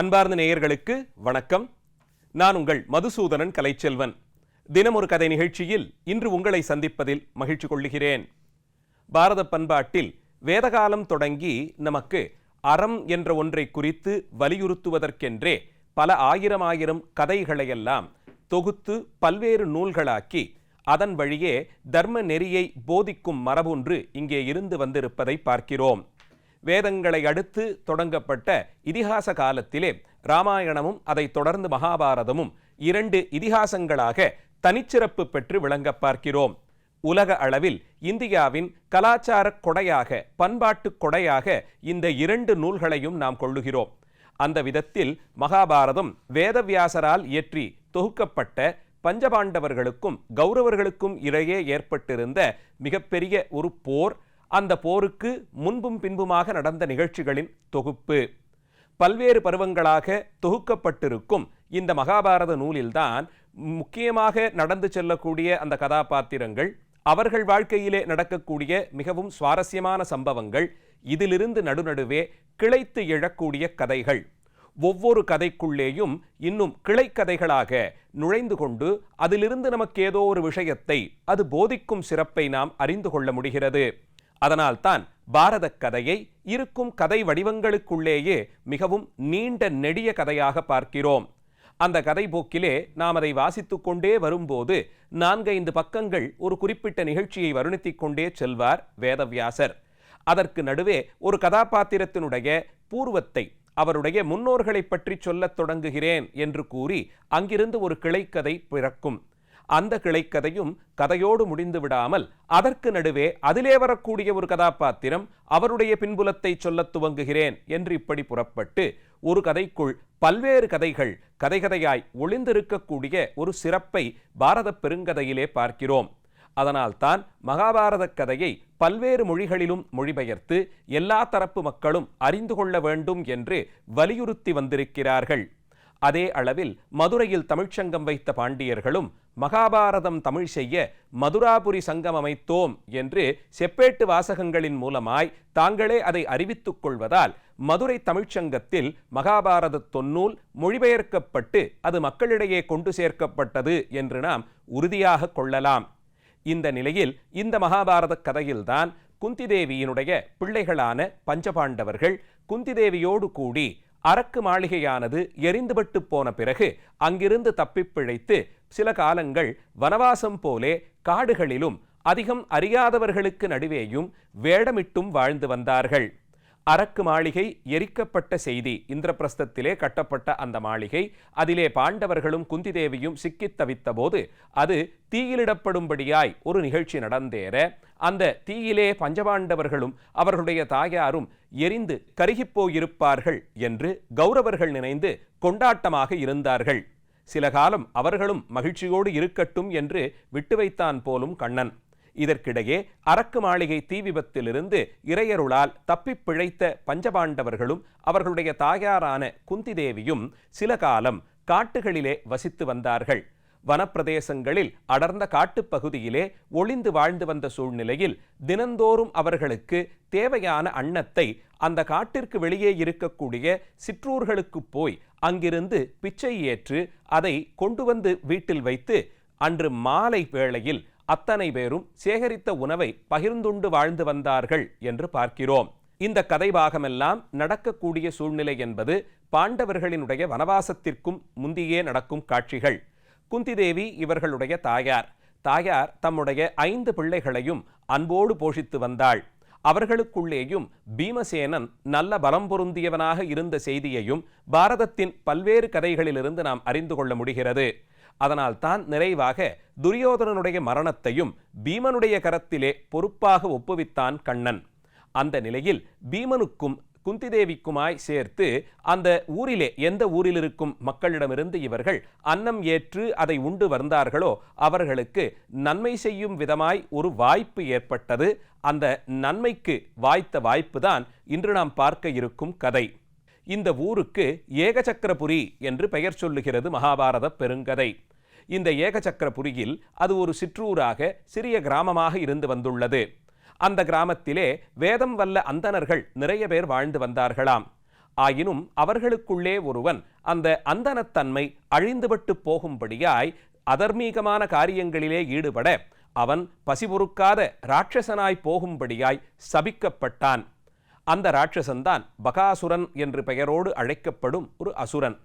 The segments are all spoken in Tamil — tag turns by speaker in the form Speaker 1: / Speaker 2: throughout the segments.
Speaker 1: அன்பார்ந்த நேயர்களுக்கு வணக்கம். நான் உங்கள் மதுசூதனன் கலைச்செல்வன். தினம் ஒரு கதை நிகழ்ச்சியில் இன்று உங்களை சந்திப்பதில் மகிழ்ச்சி கொள்ளுகிறேன் பாரத பண்பாட்டில் வேதகாலம் தொடங்கி நமக்கு அறம் என்ற ஒன்றை குறித்து வலியுறுத்துவதற்கென்றே பல ஆயிரம் ஆயிரம் கதைகளையெல்லாம் தொகுத்து பல்வேறு நூல்களாக்கி அதன் வழியே தர்ம நெறியை போதிக்கும் மரபொன்று இங்கே இருந்து வந்திருப்பதை பார்க்கிறோம். வேதங்களை அடுத்து தொடங்கப்பட்ட இதிகாச காலத்திலே ராமாயணமும் அதைத் தொடர்ந்து மகாபாரதமும் இரண்டு இதிகாசங்களாக தனிச்சிறப்பு பெற்று விளங்க பார்க்கிறோம். உலக அளவில் இந்தியாவின் கலாச்சார கொடையாக பண்பாட்டு கொடையாக இந்த இரண்டு நூல்களையும் நாம் கொள்ளுகிறோம். அந்த விதத்தில் மகாபாரதம் வேதவியாசரால் இயற்றி தொகுக்கப்பட்ட பஞ்சபாண்டவர்களுக்கும் கௌரவர்களுக்கும் இடையே ஏற்பட்டிருந்த மிகப்பெரிய ஒரு போர் அந்த போருக்கு முன்பும் பின்புமாக நடந்த நிகழ்ச்சிகளின் தொகுப்பு. பல்வேறு பருவங்களாக தொகுக்கப்பட்டிருக்கும் இந்த மகாபாரத நூலில்தான் முக்கியமாக நடந்து செல்லக்கூடிய அந்த கதாபாத்திரங்கள் அவர்கள் வாழ்க்கையிலே நடக்கக்கூடிய மிகவும் சுவாரஸ்யமான சம்பவங்கள் இதிலிருந்து நடுநடுவே கிளைத்து எழக்கூடிய கதைகள். ஒவ்வொரு கதைக்குள்ளேயும் இன்னும் கிளைக்கதைகளாக நுழைந்து கொண்டு அதிலிருந்து நமக்கு ஏதோ ஒரு விஷயத்தை அது போதிக்கும் சிறப்பை நாம் அறிந்து கொள்ள முடிகிறது. அதனால்தான் பாரத கதையை இருக்கும் கதை வடிவங்களுக்குள்ளேயே மிகவும் நீண்ட நெடிய கதையாக பார்க்கிறோம். அந்த கதை போக்கிலே நாம் அதை வாசித்துக் கொண்டே வரும்போது நான்கைந்து பக்கங்கள் ஒரு குறிப்பிட்ட நிகழ்ச்சியை வருணித்திக் கொண்டே செல்வார் வேதவியாசர். அதற்கு நடுவே ஒரு கதாபாத்திரத்தினுடைய பூர்வத்தை அவருடைய முன்னோர்களை பற்றி சொல்லத் தொடங்குகிறேன் என்று கூறி அங்கிருந்து ஒரு கிளைக்கதை பிறக்கும். அந்த கிளைக்கதையும் கதையோடு முடிந்து விடாமல் அதற்கு நடுவே அதிலே வரக்கூடிய ஒரு கதாபாத்திரம் அவருடைய பின்புலத்தை சொல்லத் துவங்குகிறேன் என்று இப்படி புறப்பட்டு ஒரு கதைக்குள் பல்வேறு கதைகள் கதைகதையாய் ஒளிந்திருக்கக்கூடிய ஒரு சிறப்பை பாரத பெருங்கதையிலே பார்க்கிறோம். அதனால்தான் மகாபாரத கதையை பல்வேறு மொழிகளிலும் மொழிபெயர்த்து எல்லா தரப்பு மக்களும் அறிந்து கொள்ள வேண்டும் என்று வலியுறுத்தி வந்திருக்கிறார்கள். அதே அளவில் மதுரையில் தமிழ்ச்சங்கம் வைத்த பாண்டியர்களும் மகாபாரதம் தமிழ் செய்ய மதுராபுரி சங்கம் அமைத்தோம் என்று செப்பேட்டு வாசகங்களின் மூலமாய் தாங்களே அதை அறிவித்துக் கொள்வதால் மதுரை தமிழ்ச்சங்கத்தில் மகாபாரத தொன்னூல் மொழிபெயர்க்கப்பட்டு அது மக்களிடையே கொண்டு சேர்க்கப்பட்டது என்று நாம் உறுதியாக கொள்ளலாம். இந்த நிலையில் இந்த மகாபாரத கதையில்தான் குந்திதேவியினுடைய பிள்ளைகளான பஞ்சபாண்டவர்கள் குந்திதேவியோடு கூடி அரக்கு மாளிகையானது எரிந்துபட்டு போன பிறகு அங்கிருந்து தப்பிப் பிழைத்து சில காலங்கள் வனவாசம் போலே காடுகளிலும் அதிகம் அறியாதவர்களுக்கு நடுவேயும் வேடமிட்டும் வாழ்ந்து வந்தார்கள். அரக்கு மாளிகை எரிக்கப்பட்ட செய்தி இந்திரபிரஸ்தத்திலே கட்டப்பட்ட அந்த மாளிகை அதிலே பாண்டவர்களும் குந்தி தேவியும் சிக்கித் தவித்த போது அது தீயிலிடப்படும்படியாய் ஒரு நிகழ்ச்சி நடந்தேற அந்த தீயிலே பஞ்சபாண்டவர்களும் அவர்களுடைய தாயாரும் எரிந்து கருகிப் போயிருப்பார்கள் என்று கௌரவர்கள் நினைந்து கொண்டாட்டமாக இருந்தார்கள். சில காலம் அவர்களும் மகிழ்ச்சியோடு இருக்கட்டும் என்று விட்டு வைத்தான் போலும் கண்ணன். இதற்கிடையே அரக்கு மாளிகை தீ விபத்திலிருந்து இறையருளால் தப்பிப் பிழைத்த பஞ்சபாண்டவர்களும் அவர்களுடைய தாயாரான குந்தி தேவியும் சில காலம் காட்டுகளிலே வசித்து வந்தார்கள். வனப்பிரதேசங்களில் அடர்ந்த காட்டுப்பகுதியிலே ஒளிந்து வாழ்ந்து வந்த சூழ்நிலையில் தினந்தோறும் அவர்களுக்கு தேவையான அன்னத்தை அந்த காட்டிற்கு வெளியே இருக்கக்கூடிய சிற்றூர்களுக்கு போய் அங்கிருந்து பிச்சை ஏற்று அதை கொண்டு வந்து வீட்டில் வைத்து அன்று மாலை வேளையில் அத்தனை பேரும் சேகரித்த உணவை பகிர்ந்துண்டு வாழ்ந்து வந்தார்கள் என்று பார்க்கிறோம். இந்த கதை பாகமெல்லாம் நடக்கக்கூடிய சூழ்நிலை என்பது பாண்டவர்களினுடைய வனவாசத்திற்கும் முந்தியே நடக்கும் காட்சிகள். குந்திதேவி இவர்களுடைய தாயார். தாயார் தம்முடைய ஐந்து பிள்ளைகளையும் அன்போடு போஷித்து வந்தாள். அவர்களுக்குள்ளேயும் பீமசேனன் நல்ல பலம் பொருந்தியவனாக இருந்த செய்தியையும் பாரதத்தின் பல்வேறு கதைகளிலிருந்து நாம் அறிந்து கொள்ள முடிகிறது. அதனால் தான் நிறைவாக துரியோதனனுடைய மரணத்தையும் பீமனுடைய கரத்திலே பொறுப்பாக ஒப்புவித்தான் கண்ணன். அந்த நிலையில் பீமனுக்கும் குந்திதேவிக்குமாய் சேர்த்து அந்த ஊரிலே எந்த ஊரில் இருக்கும் மக்களிடமிருந்து இவர்கள் அன்னம் ஏற்று அதை உண்டு வந்தார்களோ அவர்களுக்கு நன்மை செய்யும் விதமாய் ஒரு வாய்ப்பு ஏற்பட்டது. அந்த நன்மைக்கு வாய்த்த வாய்ப்புதான் இன்று நாம் பார்க்க இருக்கும் கதை. இந்த ஊருக்கு ஏகசக்கரபுரி என்று பெயர் சொல்லுகிறது மகாபாரத பெருங்கதை. இந்த ஏகசக்கரபுரியில் அது ஒரு சிற்றூராக சிறிய கிராமமாக இருந்து வந்துள்ளது. அந்த கிராமத்திலே வேதம் வல்ல அந்தனர்கள் நிறைய பேர் வாழ்ந்து வந்தார்களாம். ஆயினும் அவர்களுக்குள்ளே ஒருவன் அந்த அந்தனத்தன்மை அழிந்துபட்டு போகும்படியாய் அதர்மீகமான காரியங்களிலே ஈடுபட அவன் பசிபொறுக்காத ராட்சசனாய் போகும்படியாய் சபிக்கப்பட்டான். அந்த ராட்சசன்தான் பகாசுரன் என்று பெயரோடு அழைக்கப்படும் ஒரு அசுரன்.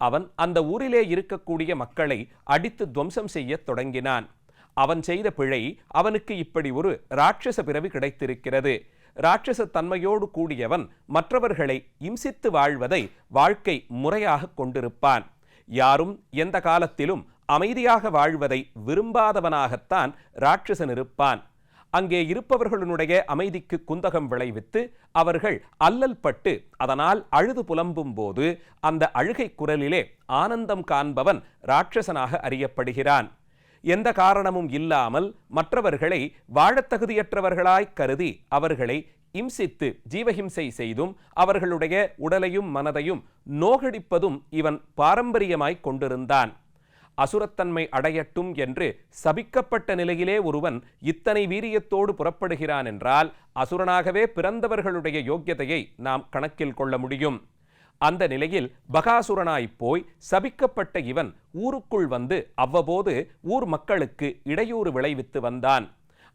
Speaker 1: அவன் அந்த ஊரிலே இருக்கக்கூடிய மக்களை அடித்து துவம்சம் செய்யத் தொடங்கினான். அவன் செய்த பிழை அவனுக்கு இப்படி ஒரு ராட்சச பிறவி கிடைத்திருக்கிறது. ராட்சச தன்மையோடு கூடியவன் மற்றவர்களை இம்சித்து வாழ்வதை வாழ்க்கை முறையாக கொண்டிருப்பான். யாரும் எந்த காலத்திலும் அமைதியாக வாழ்வதை விரும்பாதவனாகத்தான் ராட்சசன் இருப்பான். அங்கே இருப்பவர்களுடைய அமைதிக்கு குந்தகம் விளைவித்து அவர்கள் அல்லல் பட்டு அதனால் அழுது புலம்பும் போது அந்த அழுகை குரலிலே ஆனந்தம் காண்பவன் ராட்சசனாக அறியப்படுகிறான். எந்த காரணமும் இல்லாமல் மற்றவர்களை வாழத் தகுதியற்றவர்களாய் கருதி அவர்களை இம்சித்து ஜீவஹிம்சை செய்தும் அவர்களுடைய உடலையும் மனதையும் நோகடிப்பதும் இவன் பாரம்பரியமாய் கொண்டிருந்தான். அசுரத்தன்மை அடையட்டும் என்று சபிக்கப்பட்ட நிலையிலே ஒருவன் இத்தனை வீரியத்தோடு புறப்படுகிறான் என்றால் அசுரனாகவே பிறந்தவர்களுடைய யோக்கியதையை நாம் கணக்கில் கொள்ள முடியும். அந்த நிலையில் பகாசுரனாய் போய் சபிக்கப்பட்ட இவன் ஊருக்குள் வந்து அவ்வப்போது ஊர் மக்களுக்கு இடையூறு விளைவித்து வந்தான்.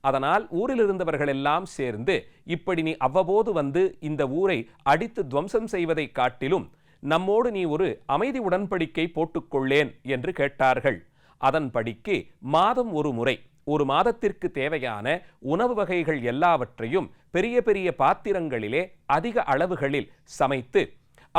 Speaker 1: அதனால் ஊரிலிருந்தவர்கள் எல்லாம் சேர்ந்து இப்படி நீ அவ்வப்போது வந்து இந்த ஊரை அடித்து துவம்சம் செய்வதைக் காட்டிலும் நம்மோடு நீ ஒரு அமைதி உடன்படிக்கை போட்டுக்கொள்ளேன் என்று கேட்டார்கள். அதன்படிக்கு மாதம் ஒரு முறை ஒரு மாதத்திற்கு தேவையான உணவு வகைகள் எல்லாவற்றையும் பெரிய பெரிய பாத்திரங்களிலே அதிக அளவுகளில் சமைத்து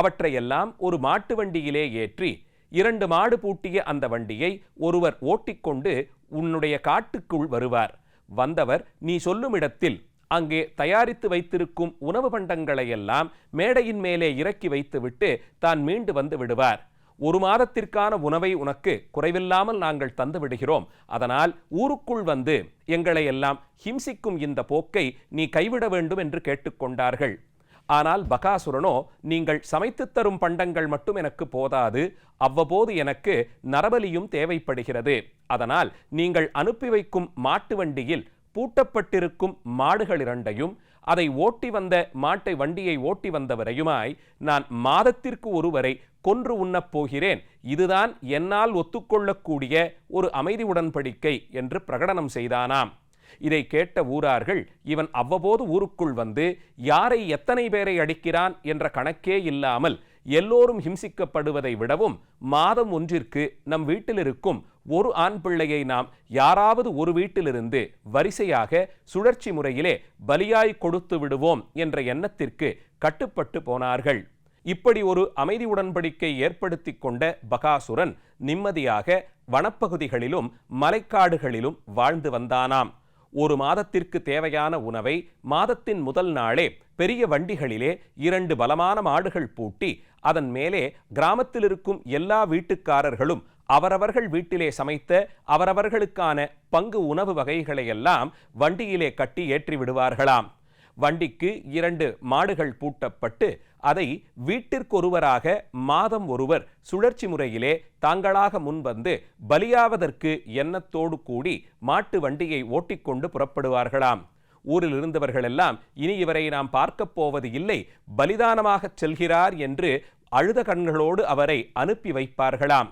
Speaker 1: அவற்றையெல்லாம் ஒரு மாட்டு வண்டியிலே ஏற்றி இரண்டு மாடு பூட்டிய அந்த வண்டியை ஒருவர் ஓட்டிக்கொண்டு உன்னுடைய காட்டுக்குள் வருவார். வந்தவர் நீ சொல்லும் இடத்தில் அங்கே தயாரித்து வைத்திருக்கும் உணவு பண்டங்களையெல்லாம் மேடையின் மேலே இறக்கி வைத்துவிட்டு தான் மீண்டு வந்து விடுவார். ஒரு மாதத்திற்கான உணவை உனக்கு குறைவில்லாமல் நாங்கள் தந்து விடுகிறோம். அதனால் ஊருக்குள் வந்து எங்களை எல்லாம் ஹிம்சிக்கும் இந்த போக்கை நீ கைவிட வேண்டும் என்று கேட்டுக்கொண்டார்கள். ஆனால் பகாசுரனோ நீங்கள் சமைத்துத் தரும் பண்டங்கள் மட்டும் எனக்கு போதாது அவ்வப்போது எனக்கு நரபலியும் தேவைப்படுகிறது. அதனால் நீங்கள் அனுப்பி வைக்கும் மாட்டு வண்டியில் பூட்டப்பட்டிருக்கும் மாடுகள் இரண்டையும் அதை ஓட்டி வந்த மாட்டை வண்டியை ஓட்டி வந்தவரையுமாய் நான் மாதத்திற்கு ஒருவரை கொன்று உண்ணப் போகிறேன். இதுதான் என்னால் ஒத்துக்கொள்ளக்கூடிய ஒரு அமைதி உடன்படிக்கை என்று பிரகடனம் செய்தானாம். இதை கேட்ட ஊரார்கள் இவன் அவ்வப்போது ஊருக்குள் வந்து யாரை எத்தனை பேரை அடிக்கிறான் என்ற கணக்கே இல்லாமல் எல்லோரும் ஹிம்சிக்கப்படுவதை விடவும் மாதம் ஒன்றிற்கு நம் வீட்டில் இருக்கும் ஒரு ஆண் பிள்ளையை நாம் யாராவது ஒரு வீட்டிலிருந்து வரிசையாக சுழற்சி முறையிலே பலியாய் கொடுத்து விடுவோம் என்ற எண்ணத்திற்கு கட்டுப்பட்டு போனார்கள். இப்படி ஒரு அமைதி உடன்படிக்கை ஏற்படுத்தி கொண்ட பகாசுரன் நிம்மதியாக வனப்பகுதிகளிலும் மலைக்காடுகளிலும் வாழ்ந்து வந்தானாம். ஒரு மாதத்திற்கு தேவையான உணவை மாதத்தின் முதல் நாளே பெரிய வண்டிகளிலே இரண்டு பலமான மாடுகள் பூட்டி அதன் மேலே கிராமத்தில் இருக்கும் எல்லா வீட்டுக்காரர்களும் அவரவர்கள் வீட்டிலே சமைத்த அவரவர்களுக்கான பங்கு உணவு வகைகளையெல்லாம் வண்டியிலே கட்டி ஏற்றி விடுவார்களாம் வண்டிக்கு இரண்டு மாடுகள் பூட்டப்பட்டு அதை வீட்டிற்கொருவராக மாதம் ஒருவர் சுழற்சி முறையிலே தாங்களாக முன்வந்து பலியாவதற்கு எண்ணத்தோடு கூடி மாட்டு வண்டியை ஓட்டிக்கொண்டு புறப்படுவார்களாம். ஊரில் இருந்தவர்களெல்லாம் இனி இவரை நாம் பார்க்கப் போவது இல்லை பலிதானமாகச் செல்கிறார் என்று அழுத கண்களோடு அவரை அனுப்பி வைப்பார்களாம்.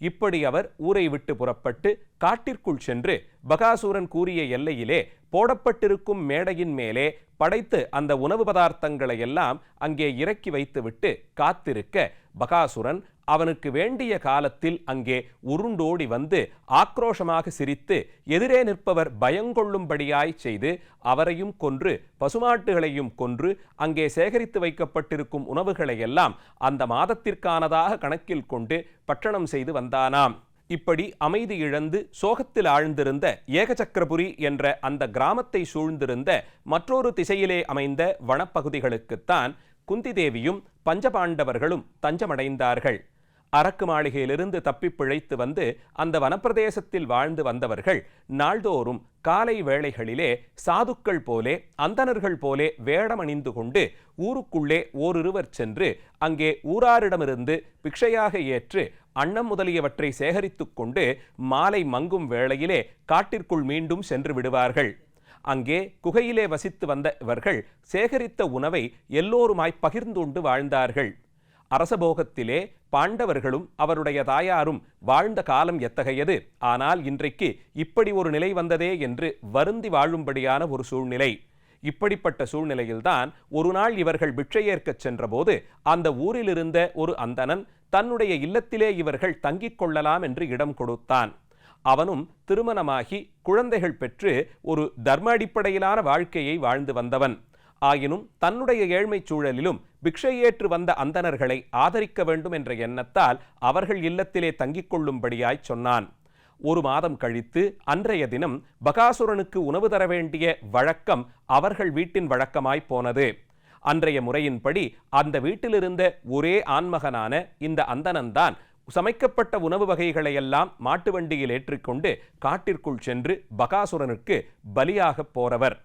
Speaker 1: இப்படி அவர் ஊரை விட்டு புறப்பட்டு காட்டிற்குள் சென்று பகாசூரன் கூறிய எல்லையிலே போடப்பட்டிருக்கும் மேடையின் மேலே படைத்து அந்த உணவு பதார்த்தங்களை எல்லாம் அங்கே இறக்கி வைத்துவிட்டு காத்திருக்க பகாசுரன் அவனுக்கு வேண்டிய காலத்தில் அங்கே உருண்டோடி வந்து ஆக்ரோஷமாக சிரித்து எதிரே நிற்பவர் பயங்கொள்ளும்படியாய் செய்து அவரையும் கொன்று பசுமாட்டுகளையும் கொன்று அங்கே சேகரித்து வைக்கப்பட்டிருக்கும் உணவுகளை எல்லாம் அந்த மாதத்திற்கானதாக கணக்கில் கொண்டு பட்டணம் செய்து வந்தானாம். இப்படி அமைதி இழந்து சோகத்தில் ஆழ்ந்திருந்த ஏகசக்கரபுரி என்ற அந்த கிராமத்தை சூழ்ந்திருந்த மற்றொரு திசையிலே அமைந்த வனப்பகுதிகளுக்குத்தான் குந்தி தேவியும் பஞ்சபாண்டவர்களும் தஞ்சமடைந்தார்கள். அரக்கு மாளிகையிலிருந்து தப்பி பிழைத்து வந்து அந்த வனப்பிரதேசத்தில் வாழ்ந்து வந்தவர்கள் நாள்தோறும் காலை வேளைகளிலே சாதுக்கள் போலே அந்தணர்கள் போலே வேடமணிந்து கொண்டு ஊருக்குள்ளே ஓரிருவர் சென்று அங்கே ஊராரிடமிருந்து பிக்ஷையாக ஏற்று அன்னம் முதலியவற்றை சேகரித்துக் கொண்டு மாலை மங்கும் வேளையிலே காட்டிற்குள் மீண்டும் சென்று விடுவார்கள். அங்கே குகையிலே வசித்து வந்த இவர்கள் சேகரித்த உணவை எல்லோருமாய் பகிர்ந்துண்டு வாழ்ந்தார்கள். அரசபோகத்திலே பாண்டவர்களும் அவருடைய தாயாரும் வாழ்ந்த காலம் எத்தகையது? ஆனால் இன்றைக்கு இப்படி ஒரு நிலை வந்ததே என்று வருந்தி வாழும்படியான ஒரு சூழ்நிலை. இப்படிப்பட்ட சூழ்நிலையில்தான் ஒரு நாள் இவர்கள் பிட்சையேற்கச் சென்றபோது அந்த ஊரிலிருந்த ஒரு அந்தணன் தன்னுடைய இல்லத்திலே இவர்கள் தங்கிக் கொள்ளலாம் என்று இடம் கொடுத்தான். அவனும் திருமணமாகி குழந்தைகள் பெற்று ஒரு தர்ம அடிப்படையிலான வாழ்க்கையை வாழ்ந்து வந்தவன். ஆயினும் தன்னுடைய ஏழ்மைச் சூழலிலும் பிக்ஷை ஏற்று வந்த அந்தணர்களை ஆதரிக்க வேண்டும் என்ற எண்ணத்தால் அவர்கள் இல்லத்திலே தங்கிக் கொள்ளும்படியாய் சொன்னான். ஒரு மாதம் கழித்து அன்றைய தினம் பகாசுரனுக்கு உணவு தர வேண்டிய வழக்கம் அவர்கள் வீட்டின் வழக்கமாய் போனது. அன்றைய முறையின்படி அந்த வீட்டிலிருந்த ஒரே ஆண்மகனான இந்த அந்தனன்தான் சமைக்கப்பட்ட உணவு வகைகளையெல்லாம் மாட்டு வண்டியில் ஏற்றிக்கொண்டு காட்டிற்குள் சென்று பகாசுரனுக்கு பலியாகப் போறவர்.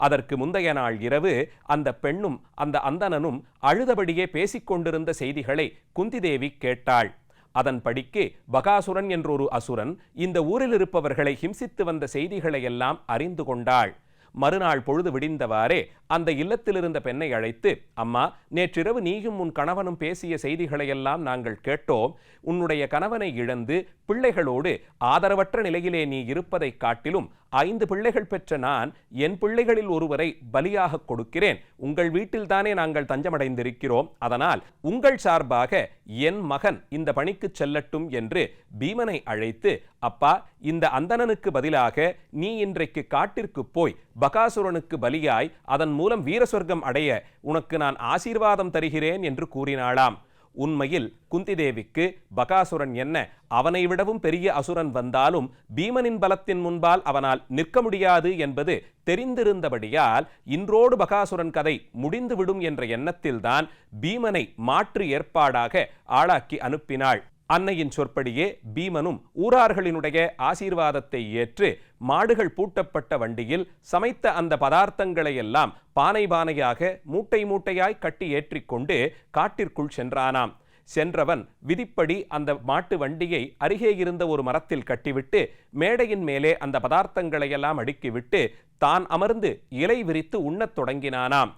Speaker 1: அதற்கு முந்தைய நாள் இரவு அந்த பெண்ணும் அந்த அந்தணனும் அழுதபடியே பேசிக்கொண்டிருந்த செய்திகளை குந்திதேவி கேட்டாள். அதன்படிக்கு பகாசுரன் என்றொரு அசுரன் இந்த ஊரில் இருப்பவர்களை ஹிம்சித்து வந்த செய்திகளை எல்லாம் அறிந்து கொண்டாள். மறுநாள் பொழுது விடிந்தவாறே அந்த இல்லத்திலிருந்த பெண்ணை அழைத்து அம்மா நேற்றிரவு நீயும் உன் கணவனும் பேசிய செய்திகளையெல்லாம் நாங்கள் கேட்டோம். உன்னுடைய கணவனை இழந்து பிள்ளைகளோடு ஆதரவற்ற நிலையிலே நீ இருப்பதைக் காட்டிலும் ஐந்து பிள்ளைகள் பெற்ற நான் என் பிள்ளைகளில் ஒருவரை பலியாக கொடுக்கிறேன். உங்கள் வீட்டில்தானே நாங்கள் தஞ்சமடைந்திருக்கிறோம். அதனால் உங்கள் சார்பாக என் மகன் இந்த பணிக்கு செல்லட்டும் என்று பீமனை அழைத்து அப்பா இந்த அந்தணனுக்கு பதிலாக நீ இன்றைக்கு காட்டிற்கு போய் பகாசுரனுக்கு பலியாய் அதன் மூலம் வீரஸ்வர்க்கம் அடைய உனக்கு நான் ஆசீர்வாதம் தருகிறேன் என்று கூறினாளாம். உண்மையில் குந்திதேவிக்கு பகாசுரன் என்ன? அவனை விடவும் பெரிய அசுரன் வந்தாலும் பீமனின் பலத்தின் முன்பால் அவனால் நிற்க முடியாது என்பது தெரிந்திருந்தபடியால் இன்றோடு பகாசுரன் கதை முடிந்துவிடும் என்ற எண்ணத்தில்தான் பீமனை மாற்று ஏற்பாடாக ஆளாக்கி அனுப்பினாள். அன்னையின் சொற்படியே பீமனும் ஊரார்களினுடைய ஆசீர்வாதத்தை ஏற்று மாடுகள் பூட்டப்பட்ட வண்டியில் சமைத்த அந்த பதார்த்தங்களை எல்லாம் பானை பானையாக மூட்டை மூட்டையாய் கட்டி ஏற்றிக்கொண்டு காட்டிற்குள் சென்றானாம். சென்றவன் விதிப்படி அந்த மாட்டு வண்டியை அருகே இருந்த ஒரு மரத்தில் கட்டிவிட்டு மேடையின் மேலே அந்த பதார்த்தங்களையெல்லாம் அடுக்கிவிட்டு தான் அமர்ந்து இலை விரித்து உண்ணத் தொடங்கினானாம்.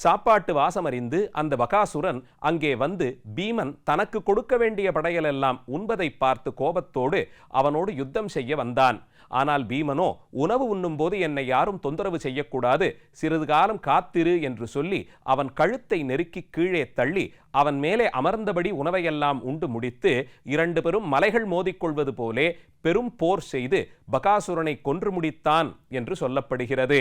Speaker 1: சாப்பாட்டு வாசமறிந்து அந்த பகாசுரன் அங்கே வந்து பீமன் தனக்கு கொடுக்க வேண்டிய படையலெல்லாம் உண்பதை பார்த்து கோபத்தோடு அவனோடு யுத்தம் செய்ய வந்தான். ஆனால் பீமனோ உணவு உண்ணும்போது என்னை யாரும் தொந்தரவு செய்யக்கூடாது சிறிது காலம் காத்திரு என்று சொல்லி அவன் கழுத்தை நெருக்கி கீழே தள்ளி அவன் மேலே அமர்ந்தபடி உணவையெல்லாம் உண்டு முடித்து இரண்டு பெரும் மலைகள் மோதிக்கொள்வது போலே பெரும் போர் செய்து பகாசுரனை கொன்று முடித்தான் என்று சொல்லப்படுகிறது.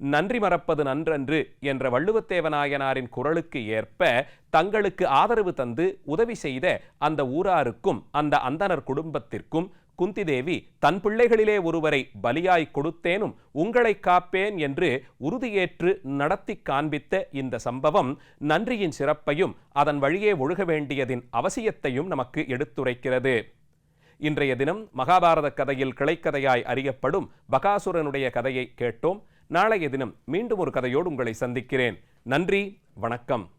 Speaker 1: நன்றி மறப்பது நன்றன்று என்ற வள்ளுவத்தேவநாயனாரின் குரலுக்கு ஏற்ப தங்களுக்கு ஆதரவு தந்து உதவி செய்த அந்த ஊராருக்கும் அந்த அந்தனர் குடும்பத்திற்கும் குந்திதேவி தன் பிள்ளைகளிலே ஒருவரை பலியாய் கொடுத்தேனும் உங்களை காப்பேன் என்று உறுதியேற்று நடத்தி காண்பித்த இந்த சம்பவம் நன்றியின் சிறப்பையும் அதன் வழியே ஒழுக வேண்டியதின் அவசியத்தையும் நமக்கு எடுத்துரைக்கிறது. இன்றைய தினம் மகாபாரத கதையில் கிளைக்கதையாய் அறியப்படும் பகாசுரனுடைய கதையை கேட்டோம். நாளைய தினம் மீண்டும் ஒரு கதையோடு உங்களை சந்திக்கிறேன். நன்றி வணக்கம்.